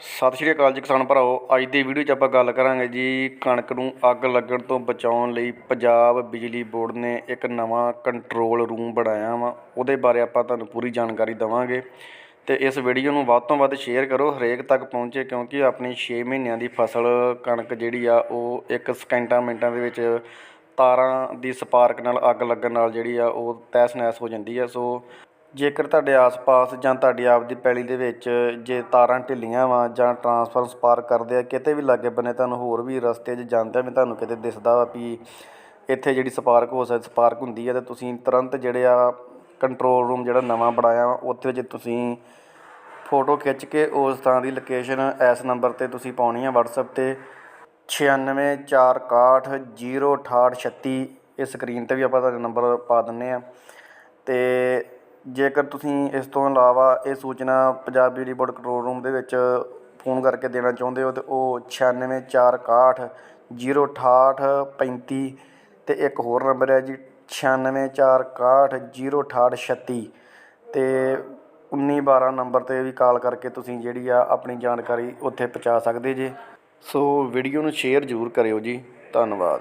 ਸਤਿ ਸ਼੍ਰੀ ਅਕਾਲ ਜੀ ਕਿਸਾਨ ਭਰਾਓ ਅੱਜ ਦੀ ਵੀਡੀਓ 'ਚ ਆਪਾਂ ਗੱਲ ਕਰਾਂਗੇ ਜੀ ਕਣਕ ਨੂੰ ਅੱਗ ਲੱਗਣ ਤੋਂ ਬਚਾਉਣ ਲਈ ਪੰਜਾਬ ਬਿਜਲੀ ਬੋਰਡ ਨੇ ਇੱਕ ਨਵਾਂ ਕੰਟਰੋਲ ਰੂਮ ਬਣਾਇਆ ਵਾ। ਉਹਦੇ ਬਾਰੇ ਆਪਾਂ ਤੁਹਾਨੂੰ ਪੂਰੀ ਜਾਣਕਾਰੀ ਦੇਵਾਂਗੇ। ਤੇ ਇਸ ਵੀਡੀਓ ਨੂੰ ਵੱਧ ਤੋਂ ਵੱਧ ਸ਼ੇਅਰ ਕਰੋ, ਹਰੇਕ ਤੱਕ ਪਹੁੰਚੇ, ਕਿਉਂਕਿ ਆਪਣੀ 6 ਮਹੀਨਿਆਂ ਦੀ ਫਸਲ ਕਣਕ ਜਿਹੜੀ ਆ, ਉਹ ਇੱਕ ਸਕਿੰਟਾਂ ਮਿੰਟਾਂ ਦੇ ਵਿੱਚ ਤਾਰਾਂ ਦੀ ਸਪਾਰਕ ਨਾਲ ਅੱਗ ਲੱਗਣ ਨਾਲ ਜਿਹੜੀ ਆ, ਉਹ ਤਹਿਸ ਨਹਿਸ ਹੋ ਜਾਂਦੀ ਆ। ਸੋ ਜੇਕਰ ਤੁਹਾਡੇ ਆਸ-ਪਾਸ ਜਾਂ ਤੁਹਾਡੀ ਆਪਦੀ ਪੈਲੀ ਦੇ ਵਿੱਚ ਜੇ ਤਾਰਾਂ ਢਿੱਲੀਆਂ ਵਾ ਜਾਂ ਟਰਾਂਸਫਾਰਮ ਸਪਾਰਕ ਕਰਦੇ ਆ, ਕਿਤੇ ਵੀ ਲਾਗੇ ਬੰਨੇ ਤੁਹਾਨੂੰ ਹੋਰ ਵੀ ਰਸਤੇ 'ਚ ਜਾਂਦੇ ਵੀ ਤੁਹਾਨੂੰ ਕਿਤੇ ਦਿਸਦਾ ਵਾ ਵੀ ਇੱਥੇ ਜਿਹੜੀ ਸਪਾਰਕ ਹੋ ਸਕਦੀ ਸਪਾਰਕ ਹੁੰਦੀ ਹੈ ਤੇ ਤੁਸੀਂ ਤੁਰੰਤ ਜਿਹੜੇ ਆ ਕੰਟਰੋਲ ਰੂਮ ਜਿਹੜਾ ਨਵਾਂ ਬਣਾਇਆ ਵਾ, ਉੱਥੇ ਜੇ ਤੁਸੀਂ ਫੋਟੋ ਖਿੱਚ ਕੇ ਉਸ ਥਾਂ ਦੀ ਲੋਕੇਸ਼ਨ, ਇਸ ਨੰਬਰ ਤੇ ਤੁਸੀਂ ਪਾਉਣੀ ਆ WhatsApp ਤੇ 9646606836 ਇਹ ਸਕਰੀਨ ਤੇ ਵੀ ਆਪਾਂ ਤੁਹਾਡਾ ਨੰਬਰ ਪਾ ਦਿੰਨੇ ਆ। ਤੇ ਜੇਕਰ ਤੁਸੀਂ ਇਸ ਤੋਂ ਇਲਾਵਾ ਇਹ ਸੂਚਨਾ ਪੰਜਾਬ ਬਿਜਲੀ ਬੋਰਡ ਕੰਟਰੋਲ ਰੂਮ ਦੇ ਵਿੱਚ ਫੋਨ ਕਰਕੇ ਦੇਣਾ ਚਾਹੁੰਦੇ ਹੋ, ਤਾਂ ਉਹ 9646606835 ਤੇ ਇੱਕ ਹੋਰ ਨੰਬਰ ਹੈ ਜੀ 9646606836 ਤੇ 1912 ਨੰਬਰ ਤੇ ਵੀ ਕਾਲ ਕਰਕੇ ਤੁਸੀਂ ਜਿਹੜੀ ਆ ਆਪਣੀ ਜਾਣਕਾਰੀ ਉੱਥੇ ਪਹੁੰਚਾ ਸਕਦੇ ਜੇ। ਸੋ ਵੀਡੀਓ ਨੂੰ ਸ਼ੇਅਰ ਜ਼ਰੂਰ ਕਰਿਓ ਜੀ, ਧੰਨਵਾਦ।